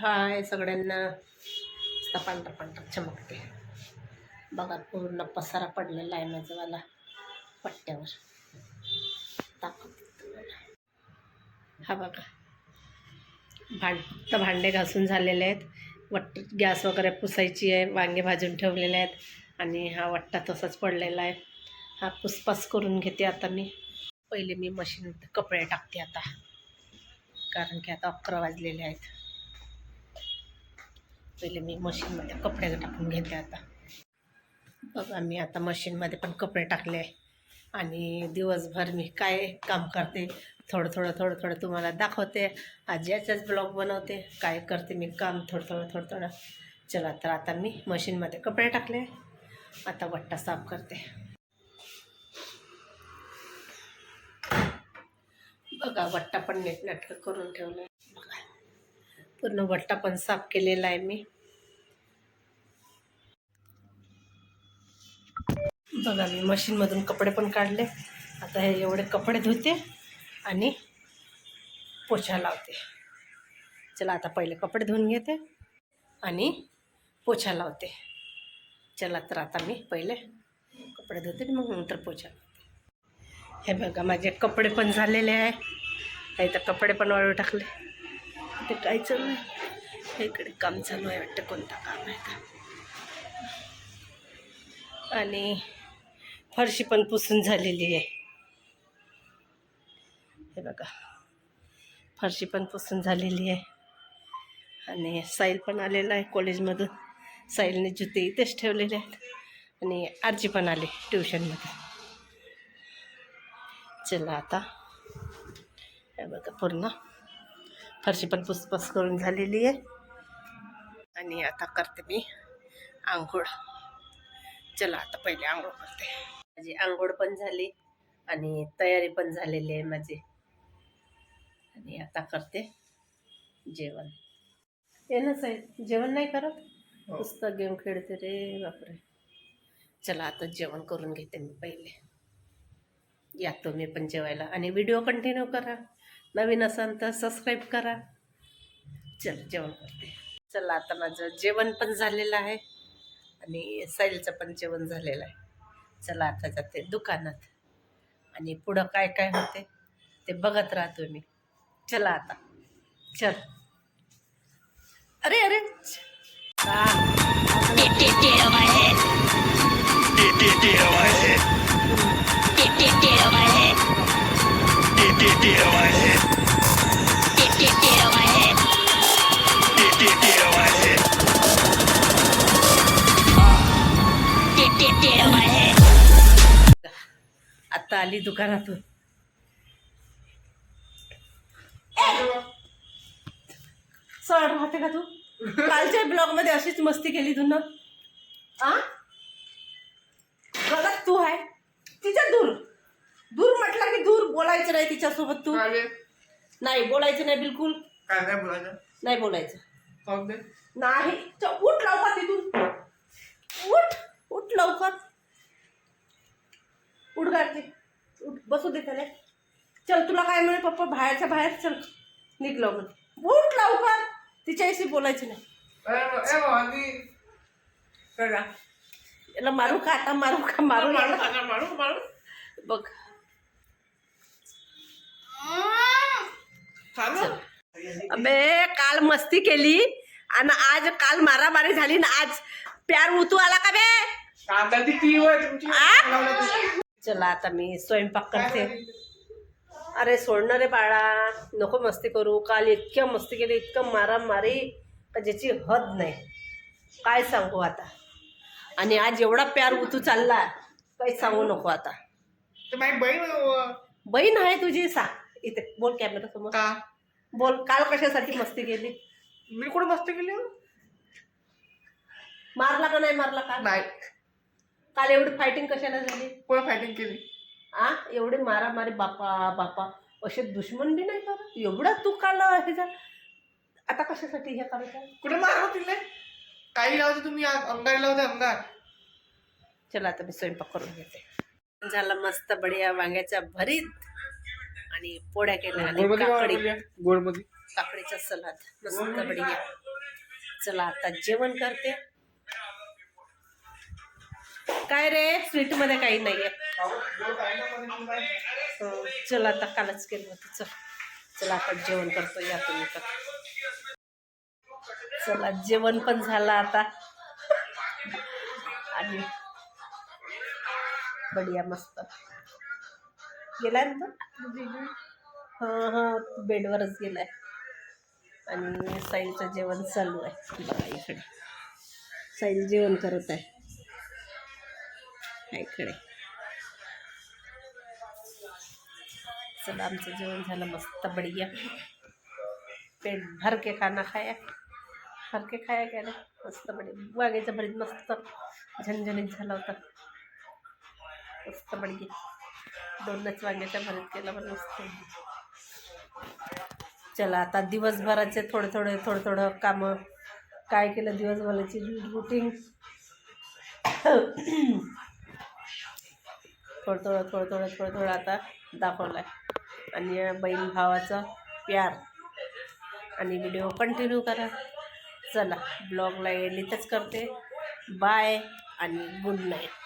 हाय सगळ्यांना. नुसता पांढरा पांढरा चमकते. बघा पूर्ण पसारा पडलेला आहे माझावाला पट्ट्यावर. दाखवते हा बघा. भांड फक्त भांडे घासून झालेले आहेत. वट्ट गॅस वगैरे पुसायची आहे. वांगे भाजून ठेवलेले आहेत. आणि हा वट्टा तसाच पडलेला आहे. हा पुसपास करून घेते आता मी. पहिले मी मशीन कपडे टाकते आता. कारण की आता अकरा वाजलेले आहेत. पहिले मी मशीनमध्ये कपडे टाकून घेते आता. बघा मी आता मशीनमध्ये पण कपडे टाकले आणि दिवसभर मी काय काम करते थोडं थोडं थोडं थोडं तुम्हाला दाखवते. आज याच्याच ब्लॉग बनवते. काय करते मी काम थोडं थोडं थोडं थोडं. चला तर आता मी मशीनमध्ये कपडे टाकले आता वट्टा साफ करते. बघा वट्टा पण नीटनाटकं करून ठेवलं. आहे बघा पूर्ण वट्टा पण साफ केलेला आहे मी. बघा मी मशीनमधून कपडे पण काढले. आता हे एवढे कपडे धुते आणि पोछा लावते. चला आता पहिले कपडे धुवून घेते आणि पोछा लावते. चला तर आता मी पहिले कपडे धुते आणि मग नंतर पोछा लावते. हे बघा माझे कपडे पण झालेले आहे. नाही तर कपडे पण वाळू टाकले. ते काय चालू आहे? इकडे काम चालू आहे वाटतं कोणतं काम आहे का? आणि फरशी पण पुसून झालेली आहे. हे बघा. फरशी पण पुसून झालेली आहे. आणि साईल पण आलेला आहे कॉलेजमधून. साईलने जुते इथेच ठेवलेले आहेत. आणि आरजी पण आली ट्युशनमध्ये. चला आता. हे बघा पूर्ण. फरशी पण पुसपस करून झालेली आहे. आणि आता करते मी आंघोळ. चला आता पहिले आंघोळ करते. माझी आंघोळ पण झाली आणि तयारी पण झालेली आहे माझी. आणि आता करते जेवण. येणंच आहे जेवण नाही करत? पुस्तक गेम खेळते रे बापरे. चला आता जेवण करून घेते मी पहिले. या तुम्ही पण जेवायला आणि व्हिडिओ कंटिन्यू करा. नवीन असाल तर सबस्क्राईब करा. चल जेवण करते. चला आता माझं जेवण पण झालेलं आहे आणि साईलचं पण जेवण झालेलं आहे. चला आता जाते दुकानात. आणि पुढं काय काय होते ते बघत राहतो मी. चला आता. चल. अरे अरे. हा. आली दुकानातून. सर राहते का तू? कालच्या ब्लॉगमध्ये अशीच मस्ती केली तू ना. आ? गलत तू आहे. तिच्या दूर. दूर म्हटलं की दूर बोलायचं नाही तिच्यासोबत तू. नाही बोलायचं नाही बिलकुल. काय काय बोलायचं? नाही बोलायचं. दे. नाही. च- उठ लवकर तिथून. उठ. उठ लवकर. उठ उठ बसू दे त्याला. चल तुला काय म्हणे पप्पा बाहेरच्या बाहेर चल. निघ लवकर उठ लवकर. तिच्याशी बोलायचं नाही? याला मारू का आता? मारू का? मारू मारू मारू मारू बघ. अबे काल मस्ती केली आणि आज काल मारामारी झाली ना आज प्यार उतू आला का बे? चला आता मी स्वयंपाक करते? अरे सोडणार रे बाळा नको मस्ती करू. काल इतक्या मस्ती केली इतकं मारामारी का ज्याची हद नाही. काय सांगू आता? आणि आज एवढा प्यार उतू चालला काही सांगू नको आता. बहीण अं, बहीण आहे तुझी? सा इथे बोल कॅमेरा समोर. का? बोल काल कशासाठी मस्ती केली? मी कुठे मस्त केली हो? मारला का नाही मारला का नाही. काल एवढी फायटिंग कशाला झाली? कोण फायटिंग केली? आ? एवढे मारामारी बापा बापा. असे दुश्मन बी नाही करत एवढा तू काल ह्याच्या आता कशासाठी हे करायचं? कुठे मारलं तिले? काही लावते तुम्ही आ- अंगारी लावते अंगार चला आता मी स्वयंपाक करून घेते. झाला मस्त बढिया वांग्याच्या भरीत आणि पोळ्या केल्या आणि गोडमध्ये काय काकडी. बनवली? गोडमध्ये. काकडीचा सलाद. मस्त बढिया. चला आता जेवण करते. काय रे? स्वीटमध्ये काही नाही आहे हो, चल आता कालच केलं होतं चल. चला आपण जेवण करतो या तुम्ही तर चला जेवण पण झालं आता. आणि बढिया मस्त. गेलाय ना हां हा बेडवरच गेलाय. आणि साईलचं जेवण चालू आहे. बघा इकडे. साईल जेवण करत आहे. हा इकडे चला आमचं जेवण झालं मस्त बढिया. पेट भर के खाना खाया. भर के खाया गेलं. मस्त बढिया. वांग्याचं भरीत मस्त झणझणीत झाला होता. मस्त बढिया. दोनच वांग्याच्या भरीत केला पण मस्त. चला आता दिवसभराचे थोडे थोडे थोडं थोडं कामं. काय केलं दिवसभराची रुटीन थोडं थोडं थोडं थोडं थोडं थोडं आता दाखवला आहे आणि बहीण भावाचा प्यार. आणि व्हिडिओ कंटिन्यू करा. चला ब्लॉगला एडिटच करते. बाय आणि गुड नाईट.